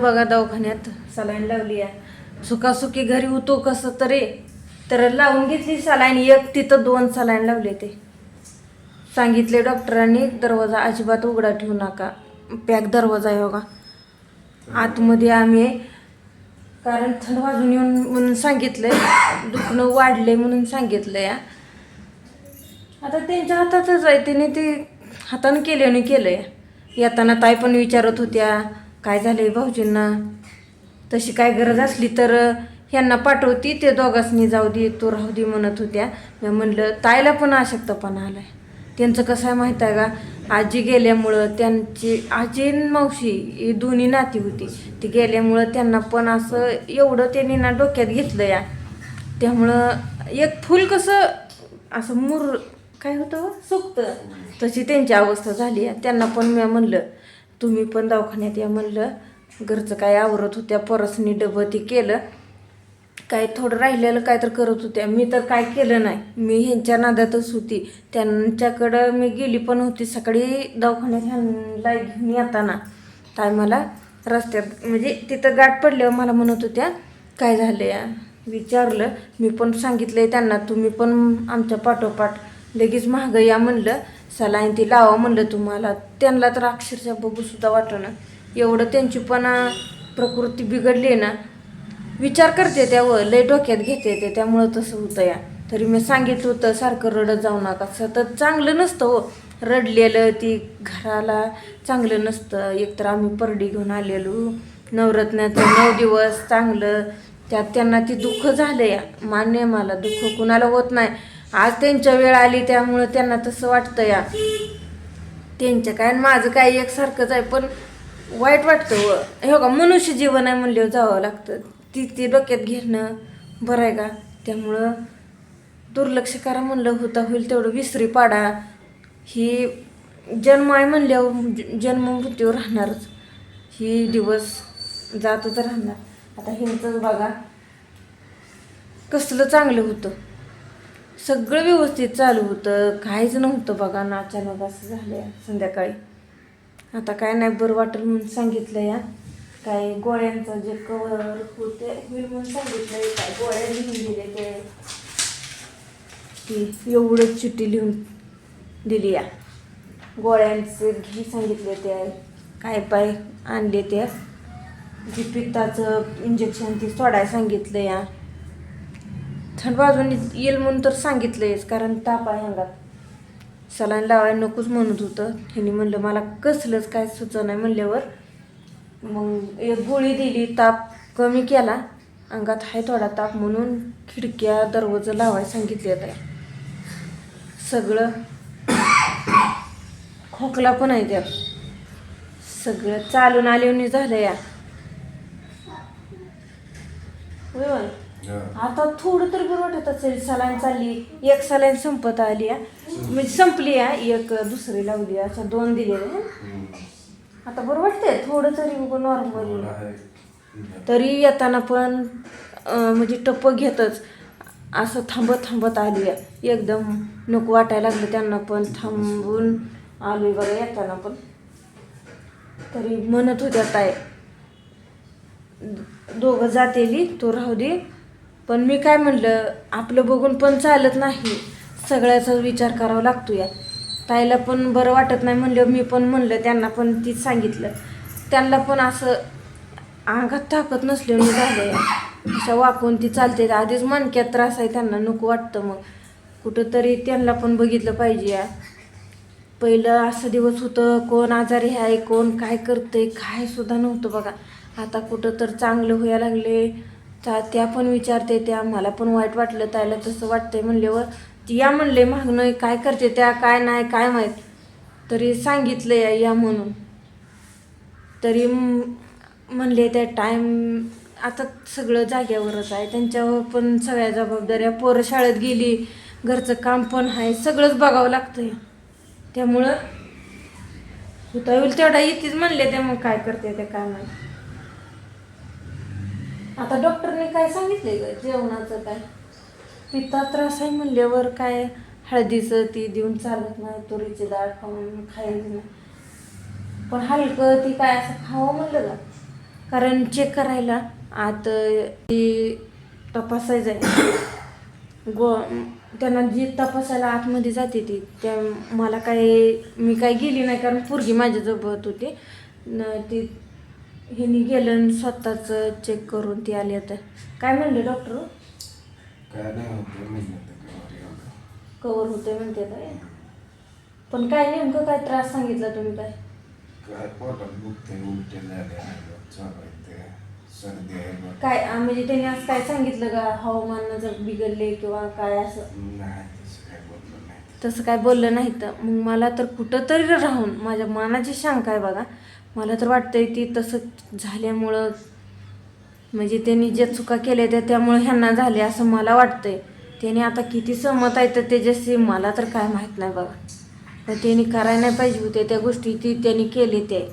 बघा दवाखान्यात सलाईन लावली आहे. सुखासुखी घरी होतो कसं तरी. तर लावून घेतली सलाईन. एक तिथं दोन सलाईन लावले ते. सांगितले डॉक्टरांनी दरवाजा अजिबात उघडा ठेवू नका. पॅक दरवाजा आहे बघा. आतमध्ये आम्ही कारण थंड वाजून येऊन म्हणून सांगितलंय. दुखणं वाढले म्हणून सांगितलं या आता त्यांच्या हातातच आहे. त्याने ते हातानं केल्याने केलंय. येताना ताई पण विचारत होत्या. काय झालं आहे भाऊजींना? तशी काय गरज असली तर ह्यांना पाठवती ते दोघांनी जाऊ दे तो राहू दे म्हणत होत्या. मी म्हणलं ताईला पण अशक्तपणा आहे त्यांचं कसं आहे माहीत आहे का? आजी गेल्यामुळं त्यांची आजी मावशी ही दोन्ही नाती होती. ती गेल्यामुळं त्यांना पण असं एवढं त्यांनी ना डोक्यात घेतलं या. त्यामुळं एक फुल कसं असं मुर काय होतं? सुकतं तशी त्यांची अवस्था झाली आहे त्यांना पण मी म्हणलं तुम्ही पण दवाखान्यात या म्हणलं. घरचं काय आवरत होत्या परसनी डबं ती केलं. काय थोडं राहिलेलं काय तर करत होत्या. मी तर काय केलं नाही. मी ह्यांच्या नादातच होती. त्यांच्याकडं मी गेली पण होती सकाळी दवाखान्यात ह्यांना घेऊन येताना. काय मला रस्त्यात म्हणजे तिथं गाठ पडल्यावर मला म्हणत होत्या काय झालं या? विचारलं. मी पण सांगितलं आहे त्यांना तुम्ही पण आमच्या पाठोपाठ लगेच महाग या म्हणलं. सलाईन ती लावा म्हणलं तुम्हाला. त्यांना तर अक्षरशः बघूसुद्धा वाटणं एवढं त्यांची पण प्रकृती बिघडली ना. विचार करते त्यावर लय डोक्यात घेते ते. त्यामुळं तसं होतं या. तरी मी सांगितलं होतं सारखं रडत जाऊ नका. सतत चांगलं नसतं हो. रडलेलं ती घराला चांगलं नसतं. एकतर आम्ही परडी घेऊन आलेलो. नवरत्नाचं नऊ दिवस चांगलं. त्यात त्यांना ती दुःख झालं या. मान्य मला. दुःख कुणाला होत नाही. आज त्यांच्या वेळ आली त्यामुळं त्यांना तसं वाटतं या. त्यांचं काय आणि माझं काय एकसारखंच आहे पण वाईट वाटतं व. हे का मनुष्य जीवन आहे म्हणल्यावर जावं लागतं. ती ती डोक्यात घेणं बरं आहे का? त्यामुळं दुर्लक्ष करा म्हणलं होता होईल तेवढं विसरी पाडा. ही जन्म आहे म्हणल्यावर म्हणजे जन्म मृत्यू राहणारच. ही दिवस जातच राहणार. आता ह्यांचंच बघा. कसलं चांगलं होतं. सगळं व्यवस्थित चालू होतं. काहीच नव्हतं बघा ना अचानक असं झालं संध्याकाळी. आता काय नाही बरं वाटेल म्हणून सांगितलं या. काय गोळ्यांचं जे कवर होते होईल म्हणून सांगितलं काय गोळ्या लिहून दिले ते. की एवढं चिठ्ठी लिहून दिली या. गोळ्यांचे घे सांगितले ते. काय पाय आणले ते. जी पित्ताचं इंजेक्शन ती सोडायला सांगितलं या. थंड बाजून येईल म्हणून तर सांगितलंयच कारण ताप आहे अंगात सलाईन लावायला नकोच म्हणत होतं. हिने म्हणलं मला कसलंच काय सुचव नाही म्हणल्यावर मग एक गोळी दिली ताप कमी केला. अंगात आहे थोडा ताप म्हणून खिडक्या दरवाजा लावायला सांगितले आहे सगळं खोकला पण आहे त्या सगळं चालून आलेवणी झालं या. बरोबर होय. आता थोडं तरी बरं वाटत असेल सलाईन चालली एक सलाईन संपत आली आहे म्हणजे संपली आहे एक दुसरी लावली अशा दोन दिले आता बरं वाटतंय. थोडं तरी नॉर्मल तरी येताना पण म्हणजे टप्प घेतच. असं थांबत थांबत आली आहे एकदम नको वाटायला लागलं त्यांना पण. थांबून आली बघा येताना पण. तरी म्हणत होत्या ताय दोघं जातेली तो राहू दे. पण मी काय म्हणलं आपलं बघून पण चालत नाही. सगळ्याचा विचार करावा लागतो या ताईला पण बरं वाटत नाही म्हणलं मी पण म्हणलं त्यांना पण तीच सांगितलं. त्यांना पण असं अंगात ताकद नसल्याने झालं या अशा वाकून ती चालते. आधीच मणक्यात त्रास आहे त्यांना नको वाटतं मग. कुठंतरी त्यांना पण बघितलं पाहिजे या पहिलं असं दिवस होतं कोण आजारी आहे कोण काय करतंय काय सुद्धा नव्हतं बघा. आता कुठं तर चांगलं व्हायला लागले. त्या त्या पण विचारते त्या मला पण वाईट वाटलं त्याला तसं वाटतंय म्हणल्यावर ती या म्हणले मागणं काय करते त्या काय नाही काय माहीत? तरी सांगितलं या या म्हणून. तरी म्हणले त्या टाईम आता सगळं जाग्यावरच आहे. त्यांच्यावर पण सगळ्या जबाबदाऱ्या पोरं शाळेत गेली घरचं काम पण आहे सगळंच बघावं लागतं त्यामुळं होता होईल तेवढा येतेच म्हणले ते मग काय करते ते काय नाही आता डॉक्टरने काय सांगितले ग? जेवणाचं काय? पित्ता त्रास आहे म्हणल्यावर काय? हळदीचं ती देऊन चालत नाही तुरीची डाळ खाऊन खायची नाही. पण हलकं ती काय असं खावं म्हणलं का कारण चेक करायला आत ती तपासायचं आहे. गो त्यांना जी तपासायला आतमध्ये जाते ती त्या मला काय मी काय गेली नाही कारण पोरगी माझ्याजवळ होती. न ती ह्यांनी गेलं स्वतःच चेक करून ती आली आता. काय म्हणले डॉक्टर काय नाही होतं कवर होते म्हणते काय? पण काय नेमकं काय त्रास सांगितला तुम्ही काय? काय पोटात दुखते उलटे झाले सर्दी आहे. काय म्हणजे त्यांनी असं काय सांगितलं का? हवामान जर बिघडले किंवा काय असं? नाही. तसं काय बोललं नाही तर. मग मला तर कुठं तरी राहून माझ्या मनाची शंका आहे बघा. मला तर वाटतंय ती तसं झाल्यामुळं म्हणजे त्यांनी ज्या चुका केल्या त्या त्यामुळे ह्यांना झाले असं मला वाटतंय. त्याने आता किती सहमत आहे तर त्याच्याशी मला तर काय माहीत नाही बघा. पण त्यांनी करायला नाही पाहिजे होते त्या गोष्टी ती त्यांनी केली ते.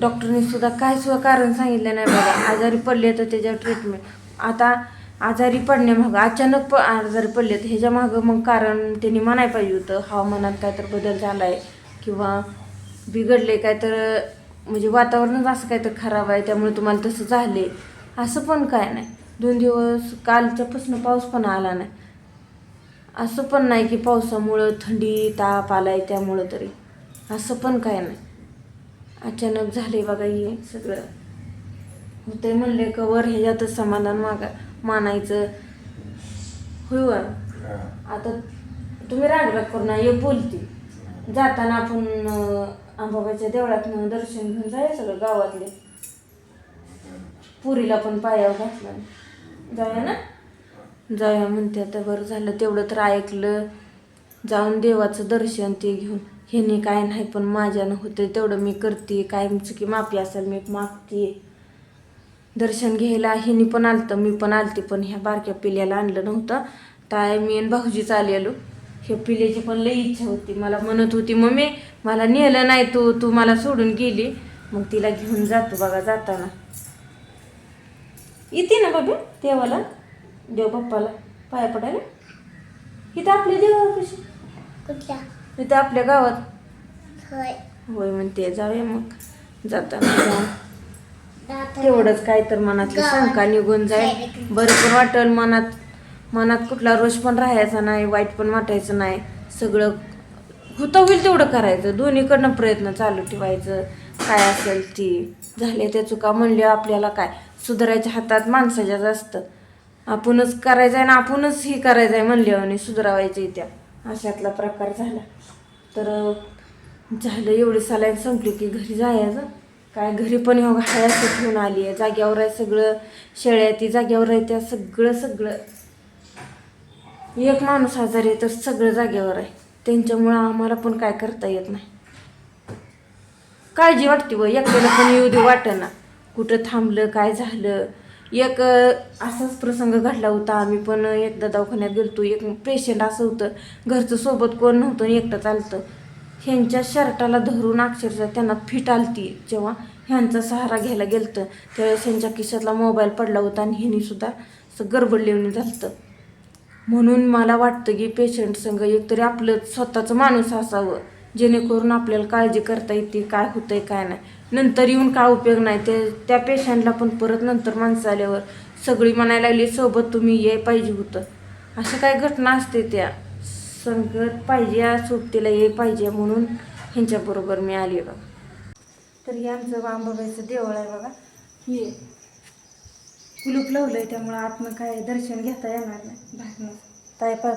डॉक्टरनी सुद्धा काय सुद्धा कारण सांगितलं नाही बघा. आजारी पडले तर त्याच्यावर ट्रीटमेंट आता आजारी पडण्यामागं अचानक प आजारी पडले तर ह्याच्या मागं मग कारण त्यांनी म्हणायला पाहिजे होतं हवामानात काय तर बदल झाला आहे किंवा बिघडले काय तर म्हणजे वातावरणच असं काय तर खराब आहे त्यामुळे तुम्हाला तसं झाले असं पण काय नाही. दोन दिवस कालच्यापासून पाऊस पण आला नाही. असं पण नाही की पावसामुळं थंडी ताप आला आहे त्यामुळं तरी. असं पण काय नाही. अचानक झाले बघा हे सगळं. होते म्हणले कवर ह्याच्यातच समाधान मागा मानायचं. होय वा. हा. आता तुम्ही रागराग करू ना एक बोलती. जाताना आपण अं, अंबाबाईच्या देवळातनं दर्शन घेऊन जायचं सगळं गावातले. पुरीला पण पायावर घातला. जाऊया ना? जाऊया म्हणते आता बरं झालं तेवढं तर ऐकलं. जाऊन देवाचं दर्शन ते घेऊन. ह्याने काय नाही पण माझ्यानं होते तेवढं मी करते. काय चुकी माफी असेल मी मागते. दर्शन घ्यायला ह्यानी पण आलतं मी पण आलते पण ह्या बारक्या पिल्याला आणलं नव्हतं. ताय मी आणि भाऊजीच आलेलो. ह्या पिल्याची पण लई इच्छा होती मला म्हणत होती मम्मी मला नेलं नाही तू तू मला सोडून गेली. मग तिला घेऊन जातो बघा जाताना. येते ना बाबी देवाला. देव बाप्पाला. पाया पडायला. इथं आपल्या देवापाशी. कुठल्या? इथं आपल्या गावात. होय. होय म्हणते जाऊया मग. जाताना जाऊन. तेवढंच काय तर मनातली शंका निघून जाईल. बरं पण वाटेल मनात मनात कुठला रोष पण राहायचा नाही वाईट पण वाटायचं नाही. सगळं होतं होईल तेवढं करायचं. दोन्हीकडनं प्रयत्न चालू ठेवायचं. काय असेल ती. झाले त्या चुका म्हणल्या आपल्याला काय? सुधारायच्या हातात माणसाच्याच असतं. आपणच करायचं आहे ना आपणच ही करायचं आहे म्हणल्यावर आणि सुधारावायच्या त्या. अशातला प्रकार झाला. तर झालं एवढी सलाईन संपली की घरी जायचं. काय घरी पण ह्यो हाय असं ठेवून आली आहे जाग्यावर आहे सगळं शेळ्या ती जाग्यावर आहे त्या सगळं सगळं. एक माणूस आजारी आहे तर सगळं जाग्यावर आहे. त्यांच्यामुळं आम्हाला पण काय करता येत नाही. काळजी वाटते व एकट्याला पण येऊ दे वाटेना कुठं थांबलं काय झालं? एक असाच प्रसंग घडला होता. आम्ही पण एकदा दवाखान्यात गेलतो. एक पेशंट असं होतं घरचं सोबत कोण नव्हतं आणि एकटं चालतं. ह्यांच्या शर्टाला धरून अक्षरशः त्यांना फिट आलती. जेव्हा ह्यांचा सहारा घ्यायला गेलतं त्यावेळेस ह्यांच्या खिशातला मोबाईल पडला होता आणि ह्यांनी सुद्धा असं गडबड लिहून झालतं म्हणून मला वाटतं की पेशंट एक एकतरी आपलं स्वतःचं माणूस असावं जेणेकरून आपल्याला काळजी करता येते काय होतं आहे काय नाही. नंतर येऊन काय उपयोग नाही. ते त्या पेशंटला पण परत नंतर माणसं आल्यावर सगळी म्हणायला लागली सोबत तुम्ही ये पाहिजे होतं. अशा काय घटना असते त्या. संगत पाहिजे या सोबतीला ये पाहिजे म्हणून ह्यांच्याबरोबर मी आली बघा. तर हे आमचं आंबाबाईचं देवळ आहे बघा. हे कुलूप आहे त्यामुळं आतनं काय दर्शन घेता येणार नाही. बाहेरनं ताय पाय